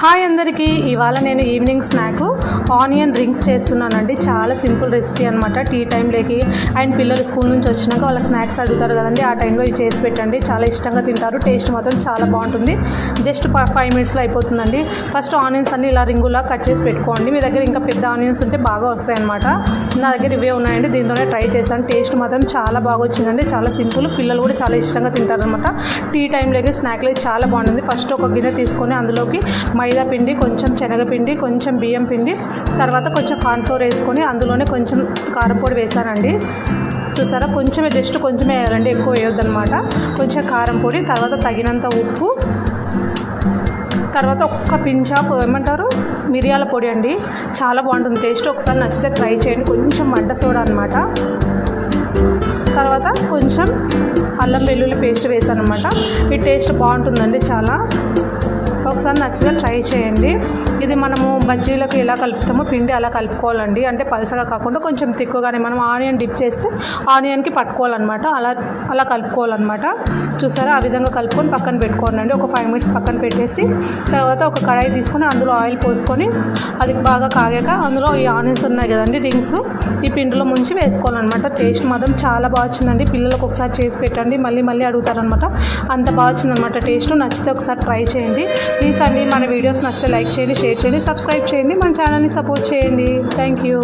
Hi అందరికీ. ఇవాళ నేను ఈవినింగ్ స్నాక్ ఆనియన్ రింగ్స్ చేస్తున్నానండి. చాలా సింపుల్ రెసిపీ అనమాట టీ టైంలోకి అండ్ పిల్లలు స్కూల్ నుంచి వచ్చినాక వాళ్ళ స్నాక్స్ అడుగుతారు కదండి. ఆ టైంలో ఇవి చేసి పెట్టండి. చాలా ఇష్టంగా తింటారు. టేస్ట్ మాత్రం చాలా బాగుంటుంది. జస్ట్ ఫైవ్ మినిట్స్లో అయిపోతుందండి. ఫస్ట్ ఆనియన్స్ అన్ని ఇలా రింగులా కట్ చేసి పెట్టుకోండి. మీ దగ్గర ఇంకా పెద్ద ఆనియన్స్ ఉంటే బాగా వస్తాయన్నమాట నా దగ్గర ఇవే ఉన్నాయండి. దీంతోనే ట్రై చేశాను. టేస్ట్ మాత్రం చాలా బాగా వచ్చిందండి. చాలా సింపుల్. పిల్లలు కూడా చాలా ఇష్టంగా తింటారనమాట టీ టైంలోకి స్నాక్లు చాలా బాగుంటుంది. ఫస్ట్ ఒక గిన్నె తీసుకొని అందులోకి మైదా పిండి కొంచెం శనగపిండి కొంచెం బియ్యం పిండి తర్వాత కొంచెం కార్న్ఫ్లోర్ వేసుకొని అందులోనే కొంచెం కారంపొడి వేసానండి. చూసారా? కొంచెమే జస్ట్ కొంచెమే వేయాలండి ఎక్కువ వేయొద్దనమాట కొంచెం కారం పొడి తర్వాత తగినంత ఉప్పు తర్వాత ఒక్క పించ్ ఆఫ్ ఏమంటారు? మిరియాల పొడి అండి. చాలా బాగుంటుంది టేస్ట్ ఒకసారి నచ్చితే ట్రై చేయండి. కొంచెం వంట సోడా అనమాట తర్వాత కొంచెం అల్లం వెల్లుల్లి పేస్ట్ వేసాను అనమాట ఈ టేస్ట్ బాగుంటుందండి చాలా. ఒకసారి నచ్చితే ట్రై చేయండి. ఇది మనము బజ్జీలకు ఎలా కలుపుతామో పిండి అలా కలుపుకోవాలండి. అంటే పలసగా కాకుండా కొంచెం తిక్కుగానే మనం ఆనియన్ డిప్ చేస్తే ఆనియన్కి పట్టుకోవాలన్నమాట. అలా అలా కలుపుకోవాలన్నమాట. చూసారా? ఆ విధంగా కలుపుకొని పక్కన పెట్టుకోండి ఒక ఫైవ్ మినిట్స్ పక్కన పెట్టేసి తర్వాత ఒక కడాయి తీసుకొని అందులో ఆయిల్ పోసుకొని అది బాగా కాగాక అందులో ఈ ఆనియన్స్ ఉన్నాయి కదండి రింగ్స్. ఈ పిండిలో ముంచి వేసుకోవాలన్నమాట. టేస్ట్ మాత్రం చాలా బాగా వచ్చిందండి. పిల్లలకు ఒకసారి చేసి పెట్టండి. మళ్ళీ మళ్ళీ అడుగుతారనమాట అంత బాగా వచ్చిందనమాట టేస్ట్. నచ్చితే ఒకసారి ట్రై చేయండి. ప్లీజ్ అండి మన వీడియోస్ నచ్చితే లైక్ చేయండి షేర్ చేయండి సబ్స్క్రైబ్ చేయండి మన ఛానల్ని సపోర్ట్ చేయండి. Thank you